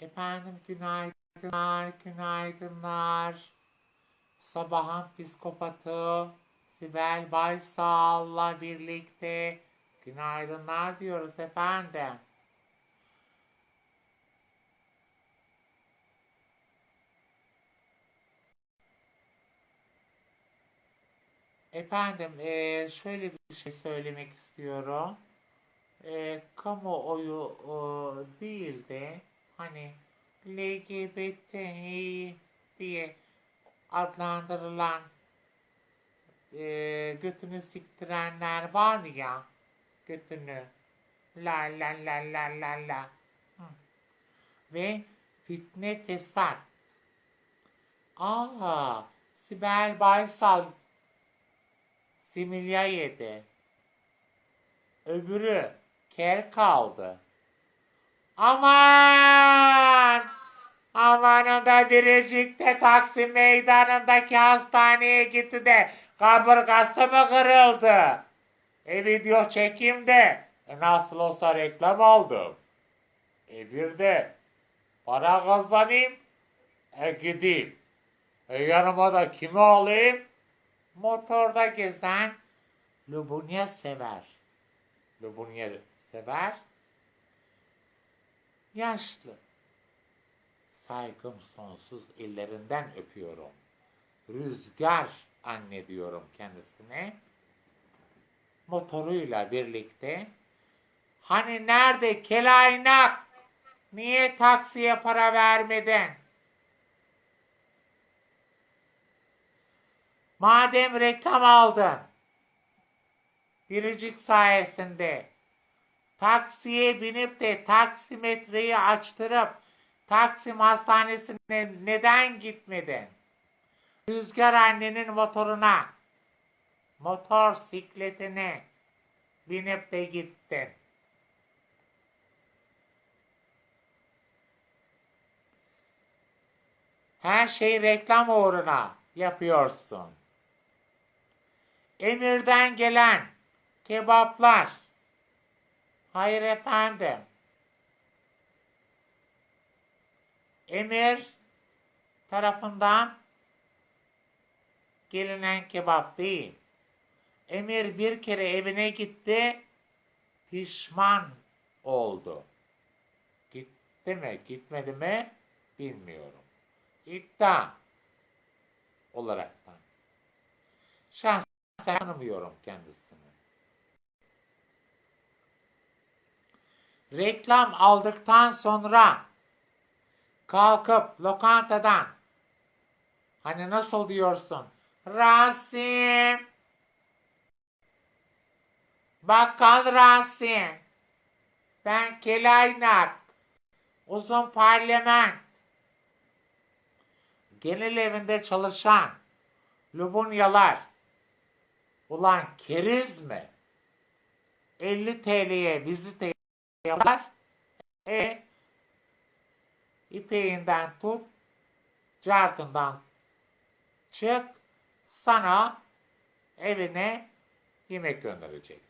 Efendim günaydınlar, günaydınlar. Sabahın psikopatı Sibel Baysal'la birlikte günaydınlar diyoruz efendim. Efendim, eee, şöyle bir şey söylemek istiyorum. Eee kamuoyu eee, değil de hani LGBTİ diye adlandırılan eee götünü siktirenler var ya, götünü la la la la la la ve fitne fesat. Aa, Sibel Baysal similya yedi. Öbürü kel kaldı. Aman! Biricik'te Taksim Meydanı'ndaki hastaneye gitti de kaburgası mı kırıldı? E video çekeyim de e, nasıl olsa reklam aldım. E bir de para kazanayım e gideyim. E yanıma da kimi alayım? Motorda gezen Lubunya sever. Lubunya sever. Yaşlı. Saygım sonsuz ellerinden öpüyorum. Rüzgar anne diyorum kendisine. Motoruyla birlikte. Hani nerede kelaynak? Niye taksiye para vermedin? Madem reklam aldın. Biricik sayesinde taksiye binip de taksimetreyi açtırıp Taksim Hastanesi'ne neden gitmedin? Rüzgar annenin motoruna, motor sikletine binip de gittin. Her şeyi reklam uğruna yapıyorsun. Emir'den gelen kebaplar. Hayır efendim. Emir tarafından gelinen kebap değil. Emir bir kere evine gitti, pişman oldu. Gitti mi, gitmedi mi bilmiyorum. İddia olaraktan. Şahsen tanımıyorum kendisini. Reklam aldıktan sonra kalkıp lokantadan hani nasıl diyorsun? Rasim Bakkal Rasim ben Kelaynak uzun parlament genel evinde çalışan Lubunyalar ulan keriz mi? 50 TL'ye vizite yapar. E ipeğinden tut, cartından çık, sana evine yemek gönderecek.